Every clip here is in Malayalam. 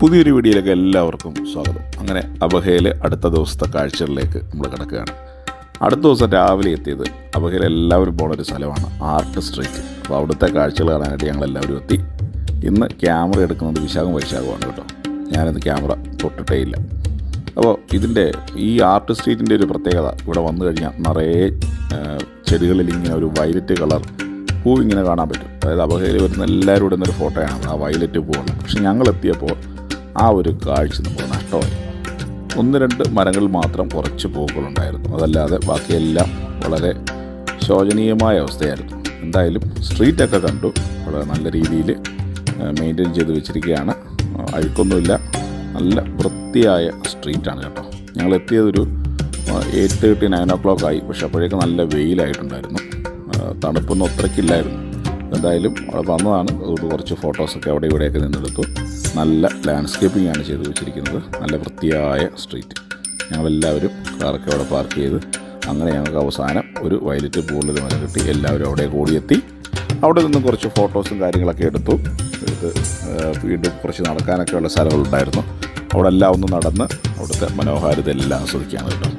പുതിയൊരു വീഡിയോയിലേക്ക് എല്ലാവർക്കും സ്വാഗതം. അങ്ങനെ അബഹയിലെ അടുത്ത ദിവസത്തെ കാഴ്ചകളിലേക്ക് നമ്മൾ കിടക്കുകയാണ്. അടുത്ത ദിവസം രാവിലെ എത്തിയത് അബഹയിൽ എല്ലാവരും പോണ ഒരു സ്ഥലമാണ് ആർട്ട് സ്ട്രീറ്റ്. അപ്പോൾ അവിടുത്തെ കാഴ്ചകൾ കാണാനായിട്ട് ഞങ്ങൾ എല്ലാവരും എത്തി. ഇന്ന് ക്യാമറ എടുക്കുന്നത് വിശാഖം വൈശാഖമാണ് കേട്ടോ. ഞാനിന്ന് ക്യാമറ തൊട്ടിട്ടേ ഇല്ല. അപ്പോൾ ഇതിന്റെ ഈ ആർട്ട് സ്ട്രീറ്റിന്റെ ഒരു പ്രത്യേകത ഇവിടെ വന്നു കഴിഞ്ഞാൽ നിറയെ ചെടികളിൽ ഇങ്ങനെ ഒരു വയലറ്റ് കളർ പൂ ഇങ്ങനെ കാണാൻ പറ്റും. അതായത് അബഹയിൽ വരുന്ന എല്ലാവരും ഇടുന്നൊരു ഫോട്ടോയാണ് ആ വയലറ്റ് പൂവുള്ളത്. പക്ഷെ ഞങ്ങൾ എത്തിയപ്പോൾ ആ ഒരു കാഴ്ച നമുക്ക് നഷ്ടമായി. ഒന്ന് രണ്ട് മരങ്ങൾ മാത്രം കുറച്ച് പൂക്കളുണ്ടായിരുന്നു. അതല്ലാതെ ബാക്കിയെല്ലാം വളരെ ശോചനീയമായ അവസ്ഥയായിരുന്നു. എന്തായാലും സ്ട്രീറ്റൊക്കെ കണ്ടു. വളരെ നല്ല രീതിയിൽ മെയിന്റെയിൻ ചെയ്ത് വെച്ചിരിക്കുകയാണ്. അഴുക്കൊന്നുമില്ല. നല്ല വൃത്തിയായ സ്ട്രീറ്റാണ് കേട്ടോ. ഞങ്ങൾ എത്തിയതൊരു eight thirty nine o'clock ആയി. പക്ഷെ അപ്പോഴേക്ക് നല്ല വെയിലായിട്ടുണ്ടായിരുന്നു. തണുപ്പൊന്നും അത്രയ്ക്കില്ലായിരുന്നു. എന്തായാലും വന്നതാണ്. കുറച്ച് ഫോട്ടോസൊക്കെ അവിടെ ഇവിടെയൊക്കെ നിന്നെടുത്തു. നല്ല ലാൻഡ്സ്കേപ്പിംഗ് ആണ് ചെയ്ത് വെച്ചിരിക്കുന്നത്. നല്ല വൃത്തിയായ സ്ട്രീറ്റ് ഞങ്ങളെല്ലാവരും കാറൊക്കെ അവിടെ പാർക്ക് ചെയ്ത് അങ്ങനെ ഞങ്ങൾക്ക് അവസാനം ഒരു വയലറ്റ് പൂളിൽ മരം കിട്ടി. എല്ലാവരും അവിടെ കൂടിയെത്തി. അവിടെ നിന്ന് കുറച്ച് ഫോട്ടോസും കാര്യങ്ങളൊക്കെ എടുത്തു. എടുത്ത് വീണ്ടും കുറച്ച് നടക്കാനൊക്കെ ഉള്ള സ്ഥലങ്ങളുണ്ടായിരുന്നു അവിടെ എല്ലാം ഒന്ന് നടന്ന് അവിടുത്തെ മനോഹാരിത എല്ലാം ആസ്വദിക്കുകയാണ് കേട്ടോ.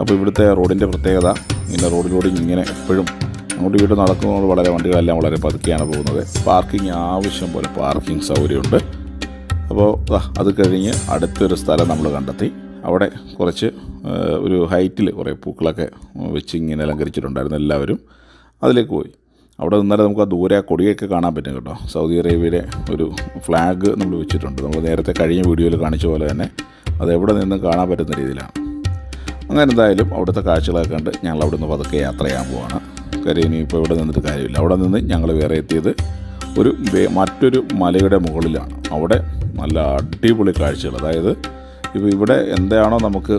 അപ്പോൾ ഇവിടുത്തെ റോഡിന്റെ പ്രത്യേകത ഇങ്ങനെ റോഡിലൂടെ ഇങ്ങനെ എപ്പോഴും അങ്ങോട്ട് വീട് നടക്കുന്നത് വളരെ വണ്ടികളെല്ലാം വളരെ പതുക്കെയാണ് പോകുന്നത്. പാർക്കിംഗ് ആവശ്യം പോലെ പാർക്കിംഗ് സൗകര്യമുണ്ട്. അപ്പോൾ അത് കഴിഞ്ഞ് അടുത്തൊരു സ്ഥലം നമ്മൾ കണ്ടെത്തി. അവിടെ കുറച്ച് ഒരു ഹൈറ്റിൽ കുറേ പൂക്കളൊക്കെ വെച്ച് ഇങ്ങനെ അലങ്കരിച്ചിട്ടുണ്ടായിരുന്നു എല്ലാവരും. അതിലേക്ക് പോയി. അവിടെ നിന്നാലേ നമുക്ക് ആ ദൂരെ കൊടിയൊക്കെ കാണാൻ പറ്റും കേട്ടോ. സൗദി അറേബ്യയിലെ ഒരു ഫ്ലാഗ് നമ്മൾ വെച്ചിട്ടുണ്ട്. നമ്മൾ നേരത്തെ കഴിഞ്ഞ വീഡിയോയിൽ കാണിച്ച പോലെ തന്നെ അത് എവിടെ നിന്നും കാണാൻ പറ്റുന്ന രീതിയിലാണ്. അങ്ങനെ എന്തായാലും അവിടുത്തെ കാഴ്ചകളൊക്കെ കണ്ട് ഞങ്ങൾ അവിടെ നിന്ന് പതുക്കെ യാത്ര ചെയ്യാൻ പോവാണ്. കാര്യം ഇനിയിപ്പോൾ ഇവിടെ നിന്നിട്ട് കാര്യമില്ല. അവിടെ നിന്ന് ഞങ്ങൾ വേറെ എത്തിയത് ഒരു മറ്റൊരു മലയുടെ മുകളിലാണ്. അവിടെ നല്ല അടിപൊളി കാഴ്ചകൾ അതായത് ഇപ്പോൾ ഇവിടെ എന്താണോ നമുക്ക്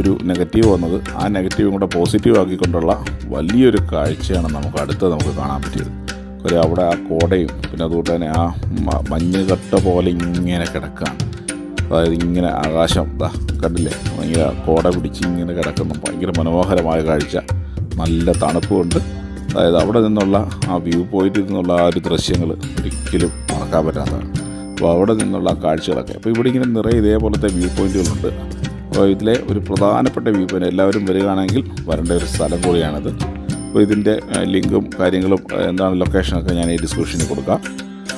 ഒരു നെഗറ്റീവ് വന്നത് ആ നെഗറ്റീവും കൂടെ പോസിറ്റീവ് ആക്കിക്കൊണ്ടുള്ള വലിയൊരു കാഴ്ചയാണ് നമുക്ക് അടുത്ത് നമുക്ക് കാണാൻ പറ്റിയത്. ഒരു അവിടെ ആ കോടയും പിന്നെ അതുകൊണ്ട് തന്നെ ആ മഞ്ഞ് കട്ട പോലെ ഇങ്ങനെ കിടക്കുകയാണ് അതായത് ഇങ്ങനെ ആകാശം കണ്ടില്ലേ? ഭയങ്കര കോട പിടിച്ച് ഇങ്ങനെ കിടക്കുന്നു. ഭയങ്കര മനോഹരമായ കാഴ്ച. നല്ല തണുപ്പുമുണ്ട് അതായത് അവിടെ നിന്നുള്ള ആ വ്യൂ പോയിന്റിൽ നിന്നുള്ള ആ ഒരു ദൃശ്യങ്ങൾ ഒരിക്കലും മറക്കാൻ പറ്റാത്തതാണ്. അപ്പോൾ അവിടെ നിന്നുള്ള ആ കാഴ്ചകളൊക്കെ. അപ്പോൾ ഇവിടെ ഇങ്ങനെ നിറയെ ഇതേപോലത്തെ വ്യൂ പോയിന്റുകളുണ്ട്. അപ്പോൾ ഇതിലെ ഒരു പ്രധാനപ്പെട്ട വ്യൂ പോയിന്റ് എല്ലാവരും വരികയാണെങ്കിൽ വരേണ്ട ഒരു സ്ഥലം കൂടിയാണിത്. അപ്പോൾ ഇതിന്റെ ലിങ്കും കാര്യങ്ങളും എന്താണ് ലൊക്കേഷനൊക്കെ ഞാൻ ഈ ഡിസ്ക്രിപ്ഷനിൽ കൊടുക്കാം.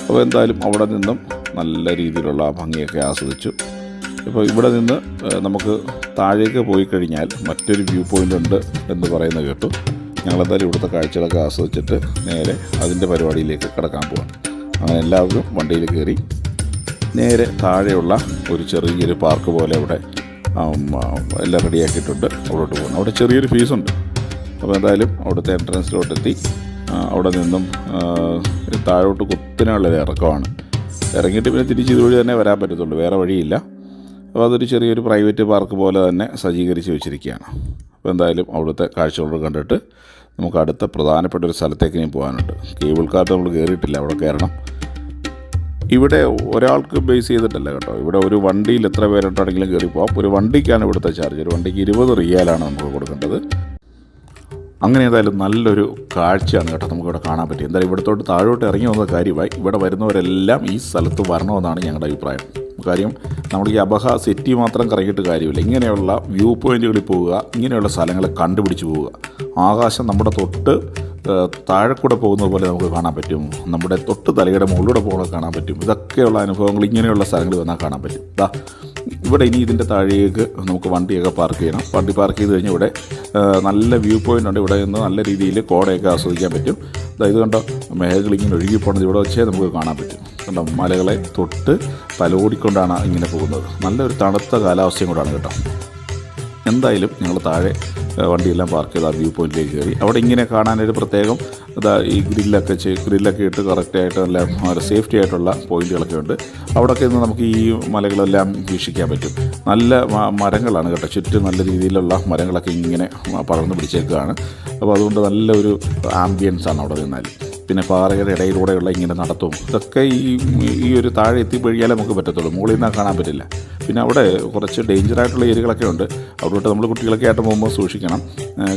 അപ്പോൾ എന്തായാലും അവിടെ നിന്നും നല്ല രീതിയിലുള്ള ഭംഗിയൊക്കെ ആസ്വദിച്ചു. ഇപ്പോൾ ഇവിടെ നിന്ന് നമുക്ക് താഴേക്ക് പോയി കഴിഞ്ഞാൽ മറ്റൊരു വ്യൂ പോയിന്റ് ഉണ്ട് എന്ന് പറയുന്നത് കേട്ടു. ഞങ്ങളെന്തായാലും ഇവിടുത്തെ കാഴ്ചകളൊക്കെ ആസ്വദിച്ചിട്ട് നേരെ അതിന്റെ പരിപാടിയിലേക്ക് കിടക്കാൻ പോവാം അങ്ങനെ എല്ലാവരും വണ്ടിയിൽ കയറി നേരെ താഴെയുള്ള ഒരു ചെറിയൊരു പാർക്ക് പോലെ അവിടെ എല്ലാം റെഡിയാക്കിയിട്ടുണ്ട്. അവിടോട്ട് പോകണം അവിടെ ചെറിയൊരു ഫീസുണ്ട് അപ്പോൾ എന്തായാലും അവിടുത്തെ എൻട്രൻസിലോട്ടെത്തി അവിടെ നിന്നും താഴോട്ട് കുത്തിനുള്ളൊരു ഇറക്കമാണ്. ഇറങ്ങിയിട്ട് പിന്നെ തിരിച്ച് ഇതുവഴി തന്നെ വരാൻ പറ്റത്തുള്ളൂ. വേറെ വഴിയില്ല. അപ്പോൾ അതൊരു ചെറിയൊരു പ്രൈവറ്റ് പാർക്ക് പോലെ തന്നെ സജ്ജീകരിച്ച് വെച്ചിരിക്കുകയാണ്. അപ്പോൾ എന്തായാലും അവിടുത്തെ കാഴ്ചകളോട് കണ്ടിട്ട് നമുക്ക് അടുത്ത പ്രധാനപ്പെട്ട ഒരു സ്ഥലത്തേക്ക് ഇനി പോകാനുണ്ട്. കേബിൾ കാർഡ് നമ്മൾ കയറിയിട്ടില്ല അവിടെ കയറണം. ഇവിടെ ഒരാൾക്ക് ബേസ് ചെയ്തിട്ടല്ല കേട്ടോ. ഇവിടെ ഒരു വണ്ടിയിൽ എത്ര പേരുണ്ടാണെങ്കിലും കയറി പോകാം. ഒരു വണ്ടിക്കാണ് ഇവിടുത്തെ ചാർജ്. ഒരു വണ്ടിക്ക് ഇരുപത് റിയാലാണ് നമുക്ക് കൊടുക്കേണ്ടത്. അങ്ങനെ ഏതായാലും നല്ലൊരു കാഴ്ചയാണ് കേട്ടോ നമുക്കിവിടെ കാണാൻ പറ്റി എന്തായാലും ഇവിടത്തോട്ട് താഴോട്ട് ഇറങ്ങി വന്ന കാര്യമായി. ഇവിടെ വരുന്നവരെല്ലാം ഈ സ്ഥലത്ത് വരണമെന്നാണ് ഞങ്ങളുടെ അഭിപ്രായം. കാര്യം നമ്മൾ ഈ അബഹ സിറ്റി മാത്രം കറങ്ങിയിട്ട് കാര്യമില്ല. ഇങ്ങനെയുള്ള വ്യൂ പോയിന്റുകളിൽ പോവുക ഇങ്ങനെയുള്ള സ്ഥലങ്ങൾ കണ്ടുപിടിച്ച് പോവുക. ആകാശം നമ്മുടെ തൊട്ട് താഴെക്കൂടെ താഴെ കൂടെ പോകുന്നത് പോലെ നമുക്ക് കാണാൻ പറ്റും. നമ്മുടെ തൊട്ട് തലയുടെ മുകളിലൂടെ പോകുന്നത് കാണാൻ പറ്റും. ഇതൊക്കെയുള്ള അനുഭവങ്ങൾ ഇങ്ങനെയുള്ള സ്ഥലങ്ങളിൽ വന്നാൽ കാണാൻ പറ്റും. ദാ ഇവിടെ ഇനി ഇതിന്റെ താഴേക്ക് നമുക്ക് വണ്ടിയൊക്കെ പാർക്ക് ചെയ്യണം. വണ്ടി പാർക്ക് ചെയ്ത് കഴിഞ്ഞാൽ ഇവിടെ നല്ല വ്യൂ പോയിന്റ് ഉണ്ട്. ഇവിടെ നിന്ന് നല്ല രീതിയിൽ കോടയൊക്കെ ആസ്വദിക്കാൻ പറ്റും. അതായത് കണ്ടോ? മേഘകൾ ഇങ്ങനെ ഒഴുകി പോകുന്നത് ഇവിടെ വെച്ചേ നമുക്ക് കാണാൻ പറ്റും. കണ്ടോ? മലകളെ തൊട്ട് തലോടിക്കൊണ്ടാണ് ഇങ്ങനെ പോകുന്നത്. നല്ലൊരു തണുത്ത കാലാവസ്ഥയും കൂടാണ് കേട്ടോ. എന്തായാലും ഞങ്ങൾ താഴെ വണ്ടിയെല്ലാം പാർക്ക് ചെയ്ത് ആ വ്യൂ പോയിന്റിലേക്ക് കയറി. അവിടെ ഇങ്ങനെ കാണാനൊരു പ്രത്യേകം ഇതാ ഈ ഗ്രില്ലൊക്കെ ചെയ്ത് ഗ്രില്ലൊക്കെ ഇട്ട് കറക്റ്റായിട്ട് നല്ല സേഫ്റ്റി ആയിട്ടുള്ള പോയിന്റുകളൊക്കെ ഉണ്ട്. അവിടെയൊക്കെ ഇന്ന് നമുക്ക് ഈ മലകളെല്ലാം വീക്ഷിക്കാൻ പറ്റും. നല്ല മരങ്ങളാണ് കേട്ടോ. ചുറ്റും നല്ല രീതിയിലുള്ള മരങ്ങളൊക്കെ ഇങ്ങനെ പടർന്നു പിടിച്ചേക്കുകയാണ് അപ്പോൾ അതുകൊണ്ട് നല്ലൊരു ആംബിയൻസാണ് അവിടെ നിന്നാൽ. പിന്നെ പാറയുടെ ഇടയിലൂടെയുള്ള ഇങ്ങനെ നടത്തും. ഇതൊക്കെ ഈ ഈ ഒരു താഴെ എത്തിപ്പോഴിയാലേ നമുക്ക് പറ്റത്തുള്ളൂ. മുകളിൽ നിന്നാൽ കാണാൻ പറ്റില്ല. പിന്നെ അവിടെ കുറച്ച് ഡേഞ്ചർ ആയിട്ടുള്ള ഏരിയകളൊക്കെ ഉണ്ട്. അവിടോട്ട് നമ്മൾ കുട്ടികളൊക്കെ ആയിട്ട് പോകുമ്പോൾ സൂക്ഷിക്കണം.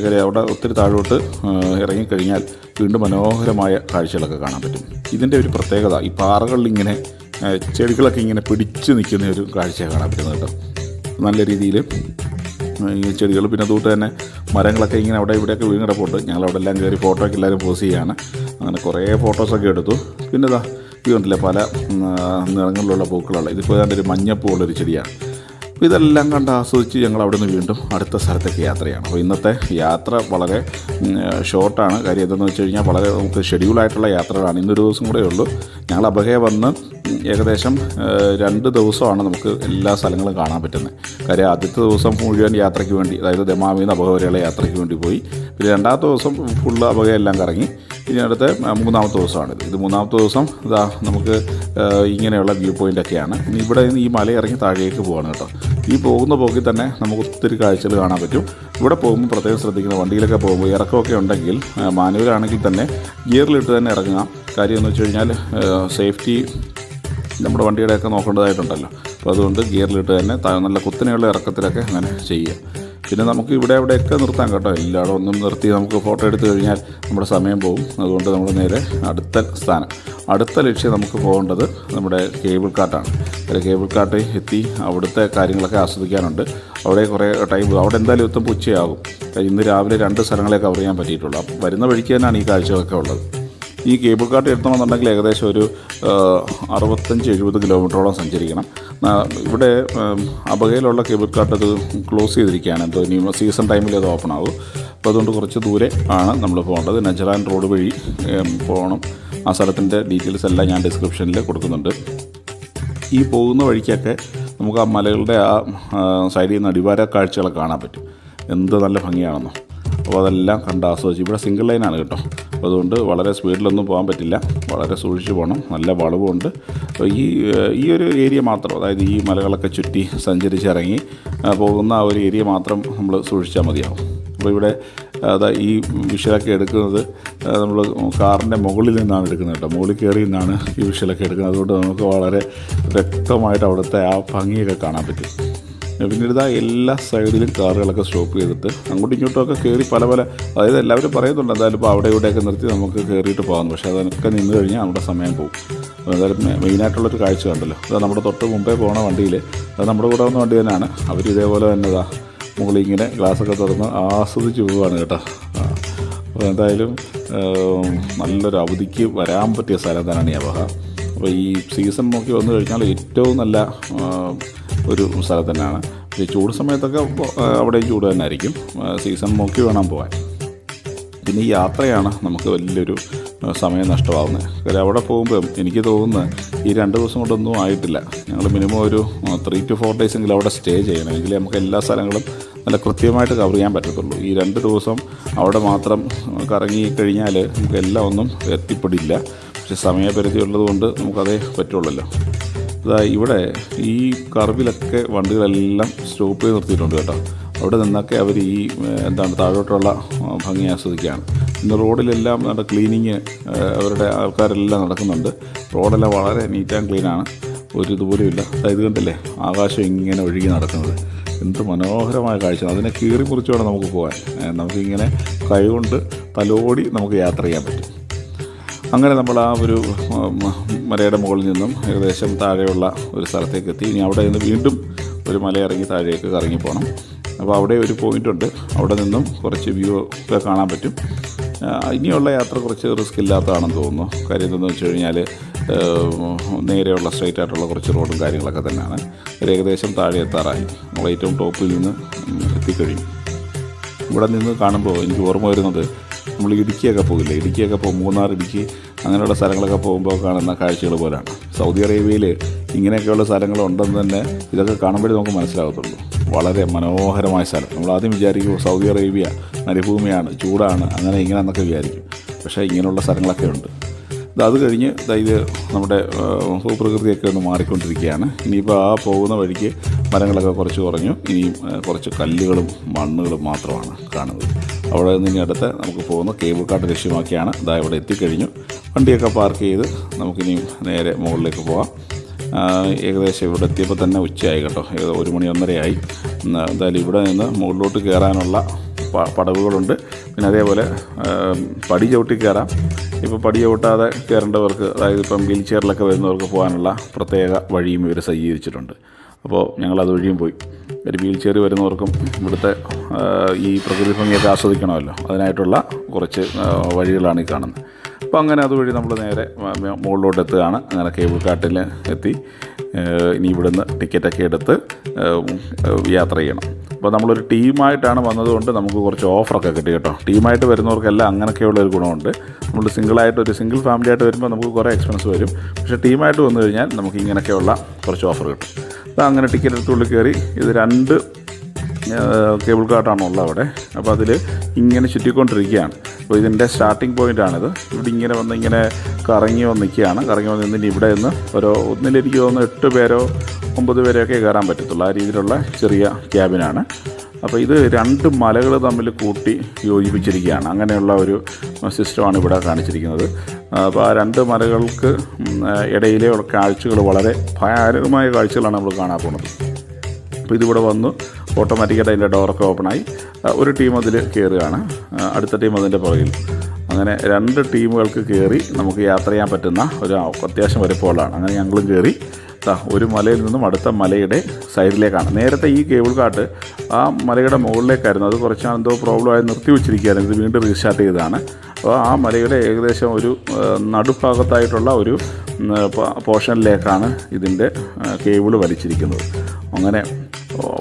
കാര്യം അവിടെ ഒത്തിരി താഴോട്ട് ഇറങ്ങിക്കഴിഞ്ഞാൽ വീണ്ടും മനോഹരമായ കാഴ്ചകളൊക്കെ കാണാൻ പറ്റും. ഇതിന്റെ ഒരു പ്രത്യേകത ഈ പാറകളിൽ ഇങ്ങനെ ചെടികളൊക്കെ ഇങ്ങനെ പിടിച്ച് നിൽക്കുന്ന ഒരു കാഴ്ച കാണാൻ പറ്റുന്നത് കേട്ടോ. നല്ല രീതിയിൽ ഈ ചെടികൾ. പിന്നെ അതുകൊണ്ട് തന്നെ മരങ്ങളൊക്കെ ഇങ്ങനെ അവിടെ ഇവിടെയൊക്കെ വീണ് കിടപ്പുണ്ട്. ഞങ്ങൾ അവിടെ എല്ലാം കയറി ഫോട്ടോ ഒക്കെ എല്ലാവരും പോസ് ചെയ്യുകയാണ് അങ്ങനെ കുറേ ഫോട്ടോസൊക്കെ എടുത്തു. പിന്നെ ഇതാ ഈ ഉണ്ടല്ലേ പല നിറങ്ങളിലുള്ള പൂക്കളുള്ള ഇതിപ്പോൾ ഏതാണ്ട് ഒരു മഞ്ഞപ്പൂ ഉള്ളൊരു ചെടിയാണ്. ഇതെല്ലാം കണ്ട് ആസ്വദിച്ച് ഞങ്ങൾ അവിടെ നിന്ന് വീണ്ടും അടുത്ത സ്ഥലത്തേക്ക് യാത്രയാണ്. അപ്പോൾ ഇന്നത്തെ യാത്ര വളരെ ഷോർട്ടാണ് കാര്യം എന്തെന്ന് വെച്ച് കഴിഞ്ഞാൽ വളരെ നമുക്ക് ഷെഡ്യൂളായിട്ടുള്ള യാത്രകളാണ്. ഇന്നൊരു ദിവസം കൂടെ ഉള്ളൂ. ഞങ്ങൾ അബഹയെ വന്ന് ഏകദേശം രണ്ട് ദിവസമാണ് നമുക്ക് എല്ലാ സ്ഥലങ്ങളും കാണാൻ പറ്റുന്നത്. കാര്യം ആദ്യത്തെ ദിവസം മുഴുവൻ യാത്രയ്ക്ക് വേണ്ടി അതായത് ദമാമിൽ നിന്ന് അബഹ വരെയുള്ള യാത്രയ്ക്ക് വേണ്ടി പോയി. പിന്നെ രണ്ടാമത്തെ ദിവസം ഫുള്ള് അബഹയെല്ലാം കറങ്ങി. ഇനി അടുത്ത മൂന്നാമത്തെ ദിവസമാണിത് ഇത്. മൂന്നാമത്തെ ദിവസം ഇതാ നമുക്ക് ഇങ്ങനെയുള്ള വ്യൂ പോയിന്റൊക്കെയാണ് ഇനി ഇവിടെ ഈ മല ഇറങ്ങി താഴേക്ക് പോവാണ് കേട്ടോ. ഈ പോകുന്ന പോക്കിൽ തന്നെ നമുക്ക് ഒത്തിരി കാഴ്ചകൾ കാണാൻ പറ്റും. ഇവിടെ പോകുമ്പോൾ പ്രത്യേകം ശ്രദ്ധിക്കുന്ന വണ്ടിയിലൊക്കെ പോകുമ്പോൾ ഇറക്കമൊക്കെ ഉണ്ടെങ്കിൽ മാനുവലാണെങ്കിൽ തന്നെ ഗിയറിലിട്ട് തന്നെ ഇറങ്ങുക. കാര്യം എന്ന് വെച്ച് കഴിഞ്ഞാൽ സേഫ്റ്റി നമ്മുടെ വണ്ടിയുടെയൊക്കെ നോക്കേണ്ടതായിട്ടുണ്ടല്ലോ. അപ്പോൾ അതുകൊണ്ട് ഗിയറിലിട്ട് തന്നെ നല്ല കുത്തനെയുള്ള ഇറക്കത്തിലൊക്കെ അങ്ങനെ ചെയ്യുക. പിന്നെ നമുക്ക് ഇവിടെ അവിടെയൊക്കെ നിർത്താം കേട്ടോ. എല്ലായിടും ഒന്നും നിർത്തി നമുക്ക് ഫോട്ടോ എടുത്തു കഴിഞ്ഞാൽ നമ്മുടെ സമയം പോകും. അതുകൊണ്ട് നമ്മൾ നേരെ അടുത്ത സ്ഥാനം. അടുത്ത ലക്ഷ്യം നമുക്ക് പോകേണ്ടത് നമ്മുടെ കേബിൾ കാട്ടാണ് കേബിൾ കാട്ട് എത്തി അവിടുത്തെ കാര്യങ്ങളൊക്കെ ആസ്വദിക്കാനുണ്ട്. അവിടെ കുറേ ടൈം അവിടെ എന്തായാലും എത്തുമ്പോൾ ഉച്ചയാകും. ഇന്ന് രാവിലെ രണ്ട് സ്ഥലങ്ങളെ കവർ ചെയ്യാൻ പറ്റിയിട്ടുള്ളൂ. വരുന്ന വഴിക്ക് തന്നെയാണ് ഈ കാഴ്ചകളൊക്കെ ഉള്ളത്. ഈ കേബിൾ കാർട്ട് എടുത്തണമെന്നുണ്ടെങ്കിൽ ഏകദേശം ഒരു അറുപത്തഞ്ച് എഴുപത് കിലോമീറ്ററോളം സഞ്ചരിക്കണം. ഇവിടെ അപകയിലുള്ള കേബിൾ കാർട്ട് അത് ക്ലോസ് ചെയ്തിരിക്കുകയാണ്. എന്തോ ഇനി സീസൺ ടൈമിൽ അത് ഓപ്പൺ ആകും. അപ്പോൾ അതുകൊണ്ട് കുറച്ച് ദൂരെ ആണ് നമ്മൾ പോകേണ്ടത്. നജറാൻ റോഡ് വഴി പോകണം. ആ സ്ഥലത്തിന്റെ ഡീറ്റെയിൽസ് എല്ലാം ഞാൻ ഡിസ്ക്രിപ്ഷനിൽ കൊടുക്കുന്നുണ്ട്. ഈ പോകുന്ന വഴിക്കൊക്കെ നമുക്ക് ആ മലകളുടെ ആ, സൈഡിൽ നിന്ന് അടിവാര കാഴ്ചകളൊക്കെ കാണാൻ പറ്റും. എന്ത് നല്ല ഭംഗിയാണെന്നോ. അപ്പോൾ അതെല്ലാം കണ്ട് ആസ്വദിച്ച്. ഇവിടെ സിംഗിൾ ലൈനാണ് കേട്ടോ. അപ്പോൾ അതുകൊണ്ട് വളരെ സ്പീഡിലൊന്നും പോകാൻ പറ്റില്ല. വളരെ സൂക്ഷിച്ച് പോകണം. നല്ല വളവുമുണ്ട് ഈ ഈ ഒരു ഏരിയ മാത്രം അതായത് ഈ മലകളൊക്കെ ചുറ്റി സഞ്ചരിച്ചിറങ്ങി പോകുന്ന ആ ഒരു ഏരിയ മാത്രം നമ്മൾ സൂക്ഷിച്ചാൽ മതിയാവും. അപ്പോൾ ഇവിടെ അതാ ഈ വിഷലൊക്കെ എടുക്കുന്നത് നമ്മൾ കാറിന്റെ മുകളിൽ നിന്നാണ് എടുക്കുന്നത് കേട്ടോ. മുകളിൽ കയറി നിന്നാണ് ഈ വിഷലൊക്കെ എടുക്കുന്നത്. അതുകൊണ്ട് നമുക്ക് വളരെ വ്യക്തമായിട്ട് അവിടുത്തെ ആ ഭംഗിയൊക്കെ കാണാൻ പറ്റും. പിന്നീട് ഇതാ എല്ലാ സൈഡിലും കാറുകളൊക്കെ സ്റ്റോപ്പ് ചെയ്തിട്ട് അങ്ങോട്ടും ഇങ്ങോട്ടും ഒക്കെ കയറി പല പല അതായത് എല്ലാവരും പറയുന്നുണ്ട് എന്തായാലും ഇപ്പോൾ അവിടെ ഇവിടെയൊക്കെ നിർത്തി നമുക്ക് കയറിയിട്ട് പോകാം പക്ഷേ അതൊക്കെ നിന്ന് കഴിഞ്ഞാൽ നമ്മുടെ സമയം പോകും. എന്തായാലും മെയിനായിട്ടുള്ളൊരു കാഴ്ച കണ്ടല്ലോ. അത് നമ്മുടെ തൊട്ട് മുമ്പേ പോണ വണ്ടിയിൽ അത് നമ്മുടെ കൂടെ വന്ന വണ്ടി തന്നെയാണ്. അവർ ഇതേപോലെ തന്നെ ഇതാ മുകളിൽ ഇങ്ങനെ ഗ്ലാസ്സൊക്കെ തുറന്ന് ആസ്വദിച്ച് പോവുകയാണ് കേട്ടോ. അപ്പോൾ എന്തായാലും നല്ലൊരു അവധിക്ക് വരാൻ പറ്റിയ സ്ഥലം തന്നെയാണ് ഈ അബഹ അപ്പോൾ ഈ സീസൺ നോക്കി വന്നു കഴിഞ്ഞാൽ ഏറ്റവും നല്ല ഒരു സ്ഥലം തന്നെയാണ് ഈ ചൂട് സമയത്തൊക്കെ അവിടെയും ചൂട് തന്നെ ആയിരിക്കും സീസൺ നോക്കി വേണം പോകാൻ പിന്നെ ഈ യാത്രയാണ് നമുക്ക് വലിയൊരു സമയം നഷ്ടമാവുന്നത്. കാര്യം അവിടെ പോകുമ്പോൾ എനിക്ക് തോന്നുന്നത് ഈ രണ്ട് ദിവസം കൊണ്ടൊന്നും ആയിട്ടില്ല. ഞങ്ങൾ മിനിമം ഒരു ത്രീ ടു ഫോർ ഡേയ്സ് എങ്കിലും അവിടെ സ്റ്റേ ചെയ്യണം. എങ്കിലേ നമുക്ക് എല്ലാ സ്ഥലങ്ങളും നല്ല കൃത്യമായിട്ട് കവർ ചെയ്യാൻ പറ്റത്തുള്ളൂ. ഈ രണ്ട് ദിവസം അവിടെ മാത്രം കറങ്ങി കഴിഞ്ഞാൽ നമുക്ക് എല്ലാം ഒന്നും എത്തിപ്പെടില്ല. പക്ഷെ സമയപരിധി ഉള്ളതുകൊണ്ട് നമുക്കതേ പറ്റുള്ളല്ലോ. ഇവിടെ ഈ കർവിലൊക്കെ വണ്ടികളെല്ലാം സ്റ്റോപ്പ് ചെയ്ത് നിർത്തിയിട്ടുണ്ട് കേട്ടോ. അവിടെ നിന്നൊക്കെ അവർ ഈ എന്താണ് താഴോട്ടുള്ള ഭംഗി ആസ്വദിക്കുകയാണ്. ഇന്ന് റോഡിലെല്ലാം നല്ല ക്ലീനിങ് അവരുടെ ആൾക്കാരെല്ലാം നടക്കുന്നുണ്ട്. റോഡെല്ലാം വളരെ നീറ്റ് ആൻഡ് ക്ലീനാണ് ഒരു ഇതുപോലുമില്ല ഇത് കണ്ടില്ലേ? ആകാശം ഇങ്ങനെ ഒഴുകി നടക്കുന്നത്. എന്ത് മനോഹരമായ കാഴ്ച. അതിനെ കീറി മുറിച്ച് വേണം നമുക്ക് പോകാൻ. നമുക്കിങ്ങനെ കൈകൊണ്ട് തലോടി നമുക്ക് യാത്ര ചെയ്യാൻ പറ്റും. അങ്ങനെ നമ്മൾ ആ ഒരു മലയുടെ മുകളിൽ നിന്നും ഏകദേശം താഴെയുള്ള ഒരു സ്ഥലത്തേക്ക് എത്തി. ഇനി അവിടെ നിന്ന് വീണ്ടും ഒരു മല ഇറങ്ങി താഴേക്ക് കറങ്ങി പോകണം അപ്പോൾ അവിടെ ഒരു പോയിന്റ് ഉണ്ട്. അവിടെ നിന്നും കുറച്ച് വ്യൂ ഒക്കെ കാണാൻ പറ്റും. ഇനിയുള്ള യാത്ര കുറച്ച് റിസ്ക് ഇല്ലാത്തതാണെന്ന് തോന്നുന്നു. കാര്യം എന്തെന്ന് വെച്ച് കഴിഞ്ഞാൽ നേരെയുള്ള സ്ട്രൈറ്റ് ആയിട്ടുള്ള കുറച്ച് റോഡും കാര്യങ്ങളൊക്കെ തന്നെയാണ്. ഏകദേശം താഴെ എത്താറായി. നമ്മൾ ഏറ്റവും ടോപ്പിൽ നിന്ന് എത്തിക്കഴിഞ്ഞു. ഇവിടെ നിന്ന് കാണുമ്പോൾ എനിക്ക് ഓർമ്മ വരുന്നത് നമ്മൾ ഇടുക്കിയൊക്കെ പോകില്ലേ? ഇടുക്കിയൊക്കെ പോകും. മൂന്നാർ ഇടുക്കി അങ്ങനെയുള്ള സ്ഥലങ്ങളൊക്കെ പോകുമ്പോൾ കാണുന്ന കാഴ്ചകൾ പോലെയാണ് സൗദി അറേബ്യയിൽ ഇങ്ങനെയൊക്കെയുള്ള സ്ഥലങ്ങളുണ്ടെന്ന് തന്നെ ഇതൊക്കെ കാണുമ്പോഴേ നമുക്ക് മനസ്സിലാകത്തുള്ളൂ. വളരെ മനോഹരമായ സ്ഥലം. നമ്മൾ ആദ്യം വിചാരിക്കും സൗദി അറേബ്യ മരുഭൂമിയാണ് ചൂടാണ് അങ്ങനെ ഇങ്ങനെ എന്നൊക്കെ വിചാരിക്കും. പക്ഷേ ഇങ്ങനെയുള്ള സ്ഥലങ്ങളൊക്കെ ഉണ്ട്. അത് കഴിഞ്ഞ് ഇത് നമ്മുടെ ഭൂപ്രകൃതിയൊക്കെ ഒന്ന് മാറിക്കൊണ്ടിരിക്കുകയാണ്. ഇനിയിപ്പോൾ ആ പോകുന്ന വഴിക്ക് മരങ്ങളൊക്കെ കുറച്ച് കുറഞ്ഞു. ഇനിയും കുറച്ച് കല്ലുകളും മണ്ണുകളും മാത്രമാണ് കാണുന്നത്. അവിടെ നിന്ന് ഇനി അടുത്ത് നമുക്ക് പോകുന്ന കേബിൾ കാട്ട് ലക്ഷ്യമാക്കിയാണ്. ഇതാ ഇവിടെ എത്തിക്കഴിഞ്ഞു. വണ്ടിയൊക്കെ പാർക്ക് ചെയ്ത് നമുക്കിനിയും നേരെ മുകളിലേക്ക് പോകാം ഏകദേശം ഇവിടെ എത്തിയപ്പോൾ തന്നെ ഉച്ചയായി കേട്ടോ. ഏകദേശം ഒരു മണി ഒന്നരയായി. എന്തായാലും ഇവിടെ നിന്ന് മുകളിലോട്ട് കയറാനുള്ള പടവുകളുണ്ട്. പിന്നെ അതേപോലെ പടി ചവിട്ടി കയറാം. ഇപ്പോൾ പടി ചവിട്ടാതെ കയറേണ്ടവർക്ക് അതായത് ഇപ്പം വീൽ ചെയറിലൊക്കെ വരുന്നവർക്ക് പോകാനുള്ള പ്രത്യേക വഴിയും ഇവർ സജ്ജീകരിച്ചിട്ടുണ്ട്. അപ്പോൾ ഞങ്ങൾ അതുവഴിയും പോയി. ഒരു വീൽ ചെയർ വരുന്നവർക്കും ഇവിടുത്തെ ഈ പ്രകൃതി ഭംഗിയൊക്കെ ആസ്വദിക്കണമല്ലോ. അതിനായിട്ടുള്ള കുറച്ച് വഴികളാണ് ഈ കാണുന്നത്. അപ്പോൾ അങ്ങനെ അതുവഴി നമ്മൾ നേരെ മുകളിലോട്ട് എത്തുകയാണ് അങ്ങനെ കേബിൾ കാട്ടിൽ എത്തി. ഇനി ഇവിടുന്ന് ടിക്കറ്റൊക്കെ എടുത്ത് യാത്ര ചെയ്യണം. അപ്പോൾ നമ്മളൊരു ടീമായിട്ടാണ് വന്നതുകൊണ്ട് നമുക്ക് കുറച്ച് ഓഫറൊക്കെ കിട്ടി കേട്ടോ. ടീമായിട്ട് വരുന്നവർക്കെല്ലാം അങ്ങനെയൊക്കെയുള്ള ഒരു ഗുണമുണ്ട്. നമ്മൾ സിംഗിളായിട്ട് ഒരു സിംഗിൾ ഫാമിലി ആയിട്ട് വരുമ്പോൾ നമുക്ക് കുറേ എക്സ്പെൻസ് വരും. പക്ഷേ ടീമായിട്ട് വന്നു കഴിഞ്ഞാൽ നമുക്ക് ഇങ്ങനെയൊക്കെയുള്ള കുറച്ച് ഓഫർ കിട്ടും. അപ്പോൾ അങ്ങനെ ടിക്കറ്റ് എടുത്തുള്ളിൽ കയറി. ഇത് രണ്ട് കേബിൾ കാർട്ടാണ് ഉള്ളത് അവിടെ. അപ്പോൾ അതിൽ ഇങ്ങനെ ചുറ്റിക്കൊണ്ടിരിക്കുകയാണ്. അപ്പോൾ ഇതിന്റെ സ്റ്റാർട്ടിംഗ് പോയിന്റാണിത് ഇവിടെ ഇങ്ങനെ വന്ന് ഇങ്ങനെ കറങ്ങി വന്ന് നിൽക്കുകയാണ്. കറങ്ങി വന്ന് നിന്നിട്ട് ഇവിടെ നിന്ന് ഓരോ ഒന്നിലെനിക്ക് തോന്നുന്നു എട്ട് പേരോ ഒമ്പത് പേരെയൊക്കെ കയറാൻ പറ്റത്തുള്ളൂ. ആ രീതിയിലുള്ള ചെറിയ ക്യാബിനാണ്. അപ്പോൾ ഇത് രണ്ട് മലകൾ തമ്മിൽ കൂട്ടി യോജിപ്പിച്ചിരിക്കുകയാണ്. അങ്ങനെയുള്ള ഒരു സിസ്റ്റമാണ് ഇവിടെ കാണിച്ചിരിക്കുന്നത്. അപ്പോൾ ആ രണ്ട് മലകൾക്ക് ഇടയിലെ കാഴ്ചകൾ വളരെ ഭയാനകമായ കാഴ്ചകളാണ് നമ്മൾ കാണാൻ പോകുന്നത്. അപ്പോൾ ഇതിവിടെ വന്നു. ഓട്ടോമാറ്റിക്കായിട്ട് അതിന്റെ ഡോറൊക്കെ ഓപ്പണായി ഒരു ടീം അതിൽ കയറുകയാണ് അടുത്ത ടീം അതിന്റെ പുറകിൽ. അങ്ങനെ രണ്ട് ടീമുകൾക്ക് കയറി നമുക്ക് യാത്ര ചെയ്യാൻ പറ്റുന്ന ഒരു അത്യാവശ്യം വലുപ്പമുള്ളതാണ് അങ്ങനെ ഞങ്ങളും കയറി ഒരു മലയിൽ നിന്നും അടുത്ത മലയുടെ സൈഡിലേക്കാണ്. നേരത്തെ ഈ കേബിൾ കാട്ട് ആ മലയുടെ മുകളിലേക്കായിരുന്നു. അത് കുറച്ചാണ് എന്തോ പ്രോബ്ലം ആയി നിർത്തി വെച്ചിരിക്കുകയായിരുന്നു. ഇത് വീണ്ടും റീസ്റ്റാർട്ട് ചെയ്തതാണ്. അപ്പോൾ ആ മലയുടെ ഏകദേശം ഒരു നടുഭാഗത്തായിട്ടുള്ള ഒരു പോർഷനിലേക്കാണ് ഇതിന്റെ കേബിൾ വലിച്ചിരിക്കുന്നത്. അങ്ങനെ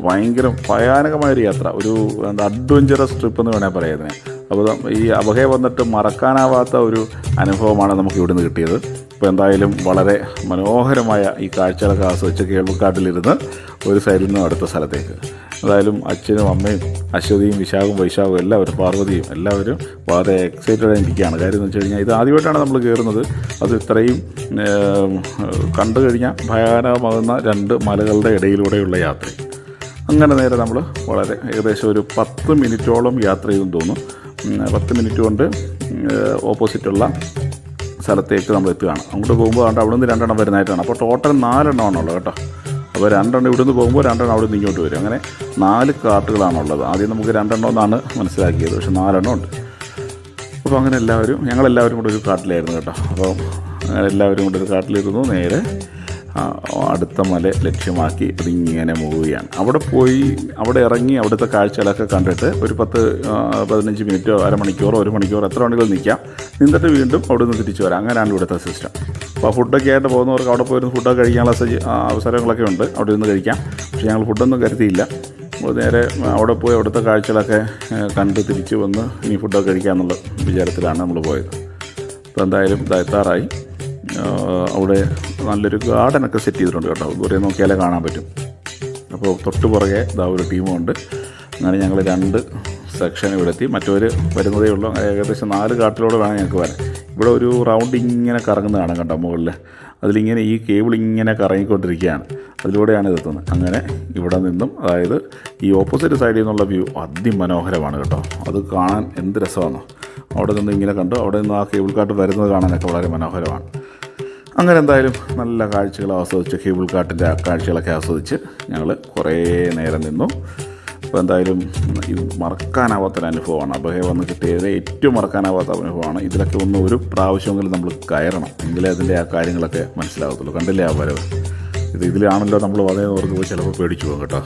ഭയങ്കര ഭയാനകമായൊരു യാത്ര. ഒരു എന്താ അഡ്വഞ്ചറസ് ട്രിപ്പ് എന്ന് വേണേൽ പറയുന്നത് അപ്പോൾ ഈ അബഹയെ വന്നിട്ട് മറക്കാനാവാത്ത ഒരു അനുഭവമാണ് നമുക്ക് ഇവിടുന്ന് കിട്ടിയത്. ഇപ്പോൾ എന്തായാലും വളരെ മനോഹരമായ ഈ കാഴ്ചകളൊക്കെ ആസ്വദിച്ച് കേൾവിക്കാട്ടിലിരുന്ന് ഒരു സൈഡിൽ നിന്നും അടുത്ത സ്ഥലത്തേക്ക്. എന്തായാലും അച്ഛനും അമ്മയും അശ്വതിയും വിശാഖും വൈശാഖും എല്ലാവരും പാർവതിയും എല്ലാവരും വളരെ എക്സൈറ്റഡ് ആയിരിക്കുകയാണ് കാര്യം എന്ന് വെച്ച് കഴിഞ്ഞാൽ ഇത് ആദ്യമായിട്ടാണ് നമ്മൾ കയറുന്നത്. അത് ഇത്രയും കണ്ടു കഴിഞ്ഞാൽ ഭയാനകമാകുന്ന രണ്ട് മലകളുടെ ഇടയിലൂടെയുള്ള യാത്ര. അങ്ങനെ നേരെ നമ്മൾ വളരെ ഏകദേശം ഒരു പത്ത് മിനിറ്റോളം യാത്ര ചെയ്തെന്ന് തോന്നുന്നു. പത്ത് മിനിറ്റ് കൊണ്ട് ഓപ്പോസിറ്റുള്ള സ്ഥലത്തേക്ക് നമ്മൾ എത്തുകയാണ്. അങ്ങോട്ട് പോകുമ്പോൾ അതുകൊണ്ട് അവിടെ നിന്ന് രണ്ടെണ്ണം വരുന്നതായിട്ടാണ്. അപ്പോൾ ടോട്ടൽ നാലെണ്ണമാണുള്ളത് കേട്ടോ. അപ്പോൾ രണ്ടെണ്ണം ഇവിടുന്ന് പോകുമ്പോൾ രണ്ടെണ്ണം അവിടെ നിന്ന് ഇങ്ങോട്ട് വരും. അങ്ങനെ നാല് കാർട്ടുകളാണുള്ളത് ആദ്യം നമുക്ക് രണ്ടെണ്ണം എന്നാണ് മനസ്സിലാക്കിയത്. പക്ഷേ നാലെണ്ണം ഉണ്ട്. അപ്പോൾ അങ്ങനെ എല്ലാവരും ഞങ്ങളെല്ലാവരും കൂടെ ഒരു കാട്ടിലായിരുന്നു കേട്ടോ. അപ്പോൾ എല്ലാവരും കൂടെ ഒരു കാട്ടിലിരുന്നു നേരെ അടുത്ത മല ലക്ഷ്യമാക്കി അതിങ്ങനെ പോവുകയാണ് അവിടെ പോയി അവിടെ ഇറങ്ങി അവിടുത്തെ കാഴ്ചകളൊക്കെ കണ്ടിട്ട് ഒരു പത്ത് പതിനഞ്ച് മിനിറ്റോ അരമണിക്കൂറോ ഒരു മണിക്കൂറോ എത്ര വേണമെങ്കിലും നിൽക്കാം. നിന്നിട്ട് വീണ്ടും അവിടെ നിന്ന് തിരിച്ചു വരാം. അങ്ങനെയാണ് ഇവിടുത്തെ സിസ്റ്റം അപ്പോൾ ഫുഡൊക്കെ ആയിട്ട് പോകുന്നവർക്ക് അവിടെ പോയിരുന്ന് ഫുഡൊക്കെ കഴിക്കാനുള്ള അവസരങ്ങളൊക്കെ ഉണ്ട്. അവിടെ നിന്ന് കഴിക്കാം. പക്ഷേ ഞങ്ങൾ ഫുഡൊന്നും കരുതിയില്ല. അപ്പോൾ നേരെ അവിടെ പോയി അവിടുത്തെ കാഴ്ചകളൊക്കെ കണ്ട് തിരിച്ച് വന്ന് ഇനി ഫുഡൊക്കെ കഴിക്കാമെന്നുള്ള വിചാരത്തിലാണ് നമ്മൾ പോയത്. അപ്പോൾ എന്തായാലും എത്താറായി. അവിടെ നല്ലൊരു ഗാർഡനൊക്കെ സെറ്റ് ചെയ്തിട്ടുണ്ട് കേട്ടോ. ദൂരെ നോക്കിയാലേ കാണാൻ പറ്റും. അപ്പോൾ തൊട്ട് പുറകെ ഇതാ ഒരു ടീമുണ്ട്. അങ്ങനെ ഞങ്ങൾ രണ്ട് സെക്ഷൻ ഇവിടെ എത്തി മറ്റവർ വരുന്നതേ ഉള്ളൂ. ഏകദേശം നാല് കാട്ടിലൂടെ വേണം ഞങ്ങൾക്ക് വരാൻ. ഇവിടെ ഒരു റൗണ്ട് ഇങ്ങനെ കറങ്ങുന്നതാണ് കണ്ടോ മുകളിൽ അതിലിങ്ങനെ ഈ കേബിൾ ഇങ്ങനെ കറങ്ങിക്കൊണ്ടിരിക്കുകയാണ്. അതിലൂടെയാണ് ഇതെത്തുന്നത് അങ്ങനെ ഇവിടെ നിന്നും അതായത് ഈ ഓപ്പോസിറ്റ് സൈഡിൽ നിന്നുള്ള വ്യൂ അതിമനോഹരമാണ് കേട്ടോ. അത് കാണാൻ എന്ത് രസമാണോ അവിടെ നിന്ന് ഇങ്ങനെ കണ്ടു. അവിടെ നിന്ന് ആ കേബിൾ കാട്ട് വരുന്നത് കാണാനൊക്കെ വളരെ മനോഹരമാണ്. അങ്ങനെ എന്തായാലും നല്ല കാഴ്ചകൾ ആസ്വദിച്ച് കേബിൾ കാട്ടിന്റെ കാഴ്ചകളൊക്കെ ആസ്വദിച്ച് ഞങ്ങൾ കുറേ നേരം നിന്നു. അപ്പോൾ എന്തായാലും ഇത് മറക്കാനാവാത്തൊരു അനുഭവമാണ്. അബഹയെ വന്ന് കിട്ടിയത് ഏറ്റവും മറക്കാനാവാത്ത അനുഭവമാണ്. ഇതിലൊക്കെ ഒന്ന് ഒരു പ്രാവശ്യമെങ്കിലും നമ്മൾ കയറണം. എങ്കിലേ അതിന്റെ ആ കാര്യങ്ങളൊക്കെ മനസ്സിലാകത്തുള്ളൂ കണ്ടില്ലേ ആ വരവ്? ഇത് ഇതിലാണല്ലോ നമ്മൾ വളരെ പോയി ചിലപ്പോൾ പേടിച്ചു പോകും കേട്ടോ.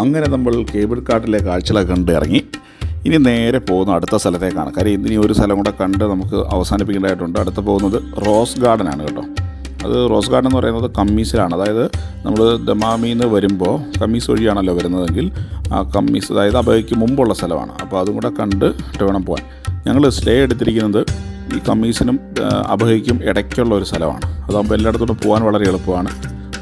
അങ്ങനെ നമ്മൾ കേബിൾ കാട്ടിലെ കാഴ്ചകളൊക്കെ കണ്ട് ഇറങ്ങി. ഇനി നേരെ പോകുന്ന അടുത്ത സ്ഥലത്തേക്കാണ്. കാര്യം ഇനി ഒരു സ്ഥലം കൂടെ കണ്ട് നമുക്ക് അവസാനിപ്പിക്കേണ്ടതായിട്ടുണ്ട്. അടുത്ത് പോകുന്നത് റോസ് ഗാർഡൻ ആണ് കേട്ടോ. അത് റോസ് ഗാർഡൻ എന്ന് പറയുന്നത് കമ്മീസിലാണ്. അതായത് നമ്മൾ ദമാമിയിൽ നിന്ന് വരുമ്പോൾ കമ്മീസ് വഴിയാണല്ലോ വരുന്നതെങ്കിൽ ആ കമ്മീസ് അതായത് അബയ്ക്ക് മുമ്പുള്ള സ്ഥലമാണ്. അപ്പോൾ അതും കൂടെ കണ്ട് വേണം പോകാൻ ഞങ്ങൾ സ്റ്റേ എടുത്തിരിക്കുന്നത് ഈ കമ്മീസിനും അഭയക്കും ഇടയ്ക്കുള്ള ഒരു സ്ഥലമാണ്. അതാകുമ്പോൾ എല്ലായിടത്തോട്ടും പോകാൻ വളരെ എളുപ്പമാണ്.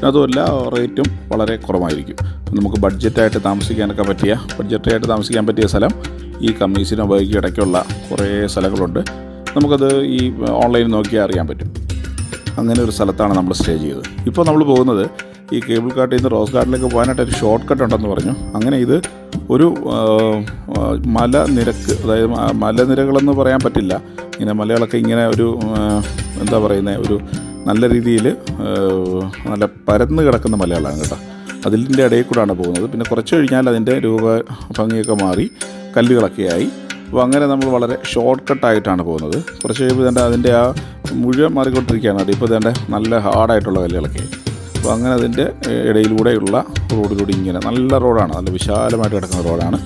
അതുമല്ല റേറ്റും വളരെ കുറവായിരിക്കും നമുക്ക് ബഡ്ജറ്റായിട്ട് താമസിക്കാനൊക്കെ പറ്റിയ ബഡ്ജറ്റായിട്ട് താമസിക്കാൻ പറ്റിയ സ്ഥലം ഈ കമ്മീസിനും ഉപയോഗിക്കുക ഇടയ്ക്കുള്ള കുറേ സ്ഥലങ്ങളുണ്ട്. നമുക്കത് ഈ ഓൺലൈനിൽ നോക്കിയാൽ അറിയാൻ പറ്റും. അങ്ങനെ ഒരു സ്ഥലത്താണ് നമ്മൾ സ്റ്റേ ചെയ്തത്. ഇപ്പോൾ നമ്മൾ പോകുന്നത് ഈ കേബിൾ കാട്ടിൽ നിന്ന് റോസ് ഗാർഡനിലേക്ക് പോകാനായിട്ട് ഒരു ഷോർട്ട് കട്ട് ഉണ്ടെന്ന് പറഞ്ഞു. അങ്ങനെ ഇത് ഒരു മലനിരക്ക് അതായത് മലനിരകളെന്ന് പറയാൻ പറ്റില്ല. ഇങ്ങനെ മലകളൊക്കെ ഇങ്ങനെ ഒരു എന്താ പറയുന്നത് ഒരു നല്ല രീതിയിൽ നല്ല പരന്ന് കിടക്കുന്ന മലകളാണ് കേട്ടോ. അതിന്റെ ഇടയിൽ കൂടാണ് പോകുന്നത്. പിന്നെ കുറച്ച് കഴിഞ്ഞാൽ അതിന്റെ രൂപ ഭംഗിയൊക്കെ മാറി കല്ലുകളൊക്കെ ആയി. അപ്പോൾ അങ്ങനെ നമ്മൾ വളരെ ഷോർട്ട് കട്ടായിട്ടാണ് പോകുന്നത്. കുറച്ച് കഴിയുമ്പോൾ തന്നെ അതിന്റെ ആ മുഴുവൻ മാറിക്കൊണ്ടിരിക്കുകയാണ്. അത് ഇപ്പോൾ തന്നെ നല്ല ഹാർഡായിട്ടുള്ള കല്ലുകളൊക്കെ. അപ്പോൾ അങ്ങനെ അതിന്റെ ഇടയിലൂടെയുള്ള റോഡിലൂടെ ഇങ്ങനെ നല്ല റോഡാണ്. നല്ല വിശാലമായിട്ട് കിടക്കുന്ന റോഡാണ്.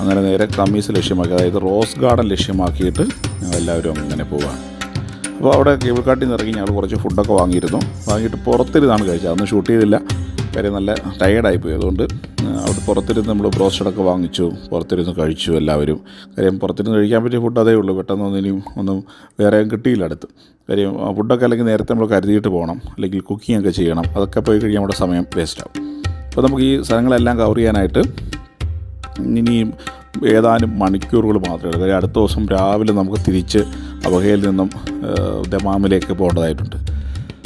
അങ്ങനെ നേരെ കമ്മീസ് ലക്ഷ്യമാക്കി അതായത് റോസ് ഗാർഡൻ ലക്ഷ്യമാക്കിയിട്ട് ഞങ്ങൾ എല്ലാവരും അങ്ങനെ പോവുകയാണ് അപ്പോൾ അവിടെ കേബിൾ കാട്ടിൽ നിന്ന് ഇറങ്ങി ഞങ്ങൾ കുറച്ച് ഫുഡൊക്കെ വാങ്ങിയിരുന്നു. വാങ്ങിയിട്ട് പുറത്തിരുന്നാണ് കഴിച്ചത്. അന്ന് ഷൂട്ട് ചെയ്തില്ല. കാര്യം നല്ല ടയേർഡായിപ്പോയി അതുകൊണ്ട് അവിടെ പുറത്തിരുന്ന് നമ്മൾ ബ്രോസ്റ്റഡൊക്കെ വാങ്ങിച്ചു. പുറത്തിരുന്ന് കഴിച്ചു എല്ലാവരും. കാര്യം പുറത്തിരുന്ന് കഴിക്കാൻ പറ്റിയ ഫുഡ് അതേ ഉള്ളൂ. പെട്ടെന്നൊന്നും ഇനിയും ഒന്നും വേറെ കിട്ടിയില്ല അടുത്ത്. കാര്യം ഫുഡൊക്കെ അല്ലെങ്കിൽ നേരത്തെ നമ്മൾ കരുതിയിട്ട് പോകണം. അല്ലെങ്കിൽ കുക്കിംഗ് ഒക്കെ ചെയ്യണം. അതൊക്കെ പോയി കഴിഞ്ഞാൽ നമ്മുടെ സമയം വേസ്റ്റാവും അപ്പോൾ നമുക്ക് ഈ സ്ഥലങ്ങളെല്ലാം കവർ ചെയ്യാനായിട്ട് ഇനിയും ഏതാനും മണിക്കൂറുകൾ മാത്രമേ ഉള്ളൂ. അടുത്ത ദിവസം രാവിലെ നമുക്ക് തിരിച്ച് അവഹയിൽ നിന്നും ദമാമിലേക്ക് പോകേണ്ടതായിട്ടുണ്ട്.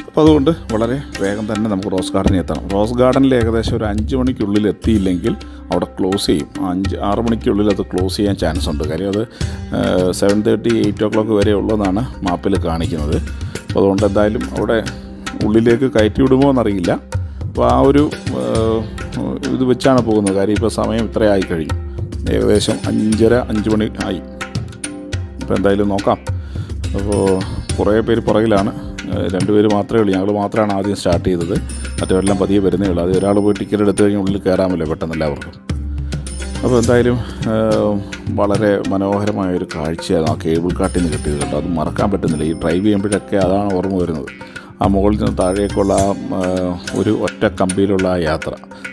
അപ്പോൾ അതുകൊണ്ട് വളരെ വേഗം തന്നെ നമുക്ക് റോസ് ഗാർഡനിൽ എത്തണം. റോസ് ഗാർഡനിൽ ഏകദേശം ഒരു അഞ്ച് മണിക്കുള്ളിൽ എത്തിയില്ലെങ്കിൽ അവിടെ ക്ലോസ് ചെയ്യും. അഞ്ച് ആറ് മണിക്കുള്ളിൽ അത് ക്ലോസ് ചെയ്യാൻ ചാൻസ് ഉണ്ട്. കാര്യം അത് seven thirty eight o'clock വരെ ഉള്ളതെന്നാണ് മാപ്പിൽ കാണിക്കുന്നത്. അപ്പോൾ അതുകൊണ്ട് എന്തായാലും അവിടെ ഉള്ളിലേക്ക് കയറ്റി വിടുമോ എന്നറിയില്ല. അപ്പോൾ ആ ഒരു ഇത് വെച്ചാണ് പോകുന്നത്. കാര്യം ഇപ്പോൾ സമയം ഇത്രയായി കഴിഞ്ഞു. ഏകദേശം അഞ്ചര അഞ്ച് മണി ആയി. ഇപ്പോൾ എന്തായാലും നോക്കാം. അപ്പോൾ കുറേ പേര് പുറകിലാണ്. രണ്ടുപേര് മാത്രമേ ഉള്ളൂ. ഞങ്ങൾ മാത്രമാണ് ആദ്യം സ്റ്റാർട്ട് ചെയ്തത്. മറ്റവരെല്ലാം പതിയെ വരുന്നേ ഉള്ളൂ. അത് ഒരാൾ പോയി ടിക്കറ്റ് എടുത്ത് കഴിഞ്ഞാൽ ഉള്ളിൽ കയറാമല്ലോ പെട്ടെന്ന് എല്ലാവർക്കും. അപ്പോൾ എന്തായാലും വളരെ മനോഹരമായ ഒരു കാഴ്ചയാണ് ആ കേബിൾ കാട്ടിൽ നിന്ന് കിട്ടിയത് കേട്ടോ. അത് മറക്കാൻ പറ്റുന്നില്ല. ഈ ഡ്രൈവ് ചെയ്യുമ്പോഴൊക്കെ അതാണ് ഓർമ്മ വരുന്നത്. ആ മുകളിൽ നിന്ന് താഴേക്കുള്ള ആ ഒരു ഒറ്റ കമ്പിയിലുള്ള ആ യാത്ര.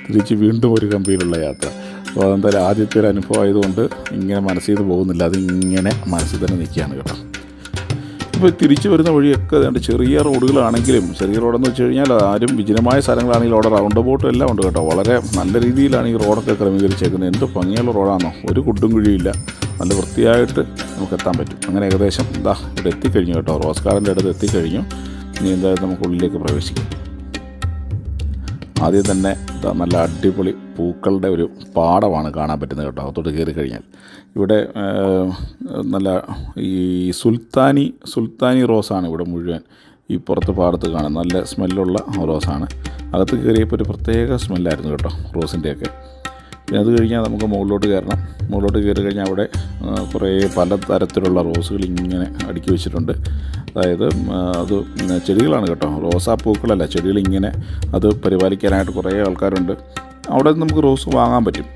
തിരിച്ച് വീണ്ടും ഒരു കമ്പിയിലുള്ള യാത്ര. അപ്പോൾ അതെന്തായാലും ആദ്യത്തെ ഒരു അനുഭവം ആയതുകൊണ്ട് ഇങ്ങനെ മനസ്സിൽ നിന്ന് പോകുന്നില്ല. അതിങ്ങനെ മനസ്സിൽ തന്നെ നിൽക്കുകയാണ് കേട്ടോ. ഇപ്പോൾ തിരിച്ചു വരുന്ന വഴിയൊക്കെ അതുകൊണ്ട് ചെറിയ റോഡുകളാണെങ്കിലും ചെറിയ റോഡെന്ന് വെച്ച് കഴിഞ്ഞാൽ ആരും വിജനമായ സ്ഥലങ്ങളാണെങ്കിലും അവിടെ റൗണ്ട് ബോട്ടും എല്ലാം ഉണ്ട് കേട്ടോ. വളരെ നല്ല രീതിയിലാണ് ഈ റോഡൊക്കെ ക്രമീകരിച്ചേക്കുന്നത്. എന്ത് ഭംഗിയുള്ള റോഡാണോ ഒരു കുട്ടും കുഴിയില്ല നല്ല വൃത്തിയായിട്ട് നമുക്ക് എത്താൻ പറ്റും. അങ്ങനെ ഏകദേശം ഇതാ ഇവിടെ എത്തിക്കഴിഞ്ഞു കേട്ടോ. റോസ് ഗാർഡന്റെ അടുത്ത് എത്തിക്കഴിഞ്ഞു. ഇനി എന്തായാലും നമുക്ക് ഉള്ളിലേക്ക് പ്രവേശിക്കാം. ആദ്യം തന്നെ നല്ല അടിപൊളി പൂക്കളുടെ ഒരു പാടമാണ് കാണാൻ പറ്റുന്നത് കേട്ടോ. അകത്തോട്ട് കയറി കഴിഞ്ഞാൽ. ഇവിടെ നല്ല ഈ സുൽത്താനി സുൽത്താനി റോസാണ് ഇവിടെ മുഴുവൻ ഈ പുറത്ത് പാടത്ത് കാണുന്നത്. നല്ല സ്മെല്ലുള്ള റോസാണ്. അകത്ത് കയറിയപ്പോൾ ഒരു പ്രത്യേക സ്മെല്ലായിരുന്നു കേട്ടോ റോസിന്റെയൊക്കെ. പിന്നെ അത് കഴിഞ്ഞാൽ നമുക്ക് മുകളിലോട്ട് കയറണം. മുകളിലോട്ട് കയറി കഴിഞ്ഞാൽ അവിടെ കുറേ പല തരത്തിലുള്ള റോസുകൾ ഇങ്ങനെ അടുക്കി വെച്ചിട്ടുണ്ട്. അതായത് അത് ചെടികളാണ് കേട്ടോ. റോസാപ്പൂക്കളല്ല ചെടികൾ ഇങ്ങനെ അത് പരിപാലിക്കാനായിട്ട് കുറേ ആൾക്കാരുണ്ട്. അവിടെ നമുക്ക് റോസ് വാങ്ങാൻ പറ്റും.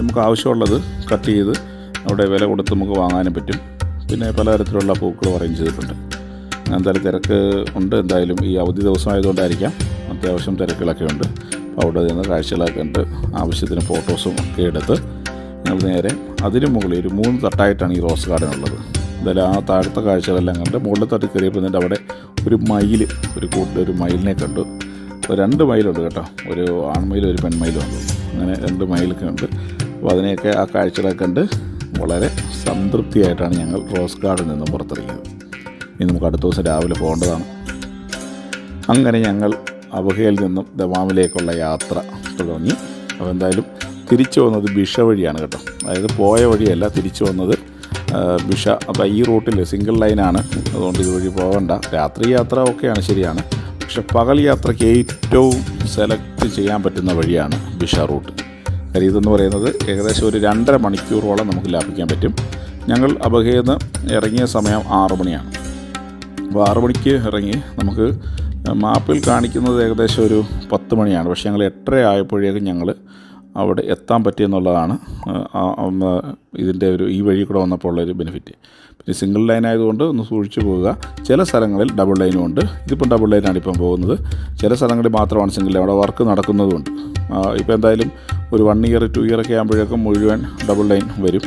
നമുക്ക് ആവശ്യമുള്ളത് കട്ട് ചെയ്ത് അവിടെ വില കൊടുത്ത് നമുക്ക് വാങ്ങാനും പറ്റും. പിന്നെ പലതരത്തിലുള്ള പൂക്കളും അറേഞ്ച് ചെയ്തിട്ടുണ്ട്. എന്തായാലും തിരക്ക് ഉണ്ട്. എന്തായാലും ഈ അവധി ദിവസമായതുകൊണ്ടായിരിക്കാം അത്യാവശ്യം തിരക്കുകളൊക്കെ ഉണ്ട്. അവിടെ നിന്ന് കാഴ്ചകളൊക്കെ ആവശ്യത്തിന് ഫോട്ടോസും ഒക്കെ എടുത്ത് ഞങ്ങൾ നേരെ അതിന് മുകളിൽ ഒരു മൂന്ന് തട്ടായിട്ടാണ് ഈ റോസ് ഗാർഡൻ ഉള്ളത്. എന്തായാലും ആ താഴത്തെ കാഴ്ചകളെല്ലാം കണ്ട് മുകളിൽ തട്ടി കയറിയപ്പോൾ എന്നിട്ട് അവിടെ ഒരു മയിൽ ഒരു കൂട്ടിൽ ഒരു മയിലിനെ കണ്ടു. അപ്പോൾ രണ്ട് മയിലുണ്ട് കേട്ടോ. ഒരു ആൺമയിലും ഒരു പെൺമയിലും ഉണ്ട്. അങ്ങനെ രണ്ട് മയിലൊക്കെ ഉണ്ട്. അപ്പോൾ അതിനെയൊക്കെ ആ കാഴ്ചകളൊക്കെ കണ്ട് വളരെ സംതൃപ്തിയായിട്ടാണ് ഞങ്ങൾ റോസ് ഗാർഡിൽ നിന്നും പുറത്തിറങ്ങിയത്. ഇനി നമുക്ക് അടുത്ത ദിവസം രാവിലെ പോകേണ്ടതാണ്. അങ്ങനെ ഞങ്ങൾ അബഹയിൽ നിന്നും ദമാമിലേക്കുള്ള യാത്ര തുടങ്ങി. അപ്പോൾ എന്തായാലും തിരിച്ചു വന്നത് ബിഷ വഴിയാണ് കേട്ടോ. അതായത് പോയ വഴിയല്ല തിരിച്ചു വന്നത് ബിഷ അപ്പോൾ ഈ റൂട്ടിൽ സിംഗിൾ ലൈനാണ്. അതുകൊണ്ട് ഇതുവഴി പോകണ്ട. രാത്രി യാത്ര ഒക്കെയാണ് ശരിയാണ്. പക്ഷെ പകൽ യാത്രയ്ക്ക് ഏറ്റവും സെലക്ട് ചെയ്യാൻ പറ്റുന്ന വഴിയാണ് ബിഷ റൂട്ട്. കാര്യം ഇതെന്ന് പറയുന്നത് ഏകദേശം ഒരു രണ്ടര മണിക്കൂറോളം നമുക്ക് ലാഭിക്കാൻ പറ്റും. ഞങ്ങൾ അബഹയിൽ നിന്ന് ഇറങ്ങിയ സമയം ആറു മണിയാണ്. അപ്പോൾ ആറു മണിക്ക് ഇറങ്ങി നമുക്ക് മാപ്പിൽ കാണിക്കുന്നത് ഏകദേശം ഒരു പത്ത് മണിയാണ്. പക്ഷേ ഞങ്ങൾ എട്ടര ആയപ്പോഴേക്കും ഞങ്ങൾ അവിടെ എത്താൻ പറ്റിയെന്നുള്ളതാണ് ഇതിന്റെ ഒരു ഈ വഴി കൂടെ വന്നപ്പോൾ ഉള്ളൊരു ബെനിഫിറ്റ് പിന്നെ സിംഗിൾ ലൈൻ ആയതുകൊണ്ട് ഒന്ന് സൂക്ഷിച്ചു പോവുക. ചില സ്ഥലങ്ങളിൽ ഡബിൾ ലൈനും ഉണ്ട്. ഇതിപ്പം ഡബിൾ ലൈനാണ് ഇപ്പം പോകുന്നത്. ചില സ്ഥലങ്ങളിൽ മാത്രമാണ് സിംഗിൾ ലൈൻ അവിടെ വർക്ക് നടക്കുന്നതുകൊണ്ട് ഇപ്പോൾ എന്തായാലും ഒരു വൺ ഇയർ ടു ഇയർ ഒക്കെ ആകുമ്പോഴേക്കും മുഴുവൻ ഡബിൾ ലൈൻ വരും.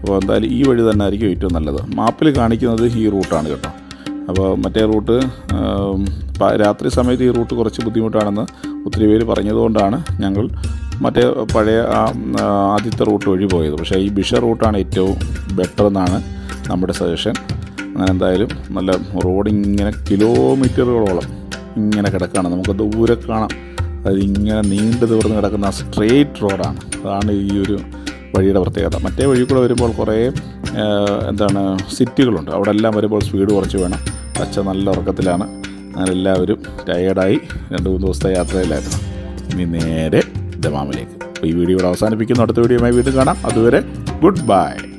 അപ്പോൾ എന്തായാലും ഈ വഴി തന്നെ ആയിരിക്കും ഏറ്റവും നല്ലത്. മാപ്പിൽ കാണിക്കുന്നത് ഈ റൂട്ടാണ് കേട്ടോ. അപ്പോൾ മറ്റേ റൂട്ട് രാത്രി സമയത്ത് ഈ റൂട്ട് കുറച്ച് ബുദ്ധിമുട്ടാണെന്ന് ഒത്തിരി പേര് പറഞ്ഞതുകൊണ്ടാണ് ഞങ്ങൾ മറ്റേ പഴയ ആദ്യത്തെ റൂട്ട് വഴി പോയത്. പക്ഷേ ഈ ബിഷ റൂട്ടാണ് ഏറ്റവും ബെറ്റർ എന്നാണ് നമ്മുടെ സജഷൻ അങ്ങനെ എന്തായാലും നല്ല റോഡ് ഇങ്ങനെ കിലോമീറ്ററുകളോളം ഇങ്ങനെ കിടക്കുകയാണ് നമുക്ക് ദൂരെ കാണാം. അതിങ്ങനെ നീണ്ടു തീർന്ന് കിടക്കുന്ന സ്ട്രെയിറ്റ് റോഡാണ് അതാണ് ഈ ഒരു വഴിയുടെ പ്രത്യേകത. മറ്റേ വഴി കൂടെ വരുമ്പോൾ കുറേ എന്താണ് സിറ്റികളുണ്ട് അവിടെ എല്ലാം വരുമ്പോൾ സ്പീഡ് കുറച്ച് വേണം. അച്ഛൻ നല്ല ഉറക്കത്തിലാണ്. അങ്ങനെ എല്ലാവരും ടയേർഡായി രണ്ട് മൂന്ന് ദിവസത്തെ യാത്രയിലായിരുന്നു. ഇനി നേരെ ദമാമിലേക്ക്. ഈ വീഡിയോ ഇവിടെ അവസാനിപ്പിക്കുന്നു. അടുത്ത വീഡിയോയുമായി വീണ്ടും കാണാം. അതുവരെ ഗുഡ് ബൈ.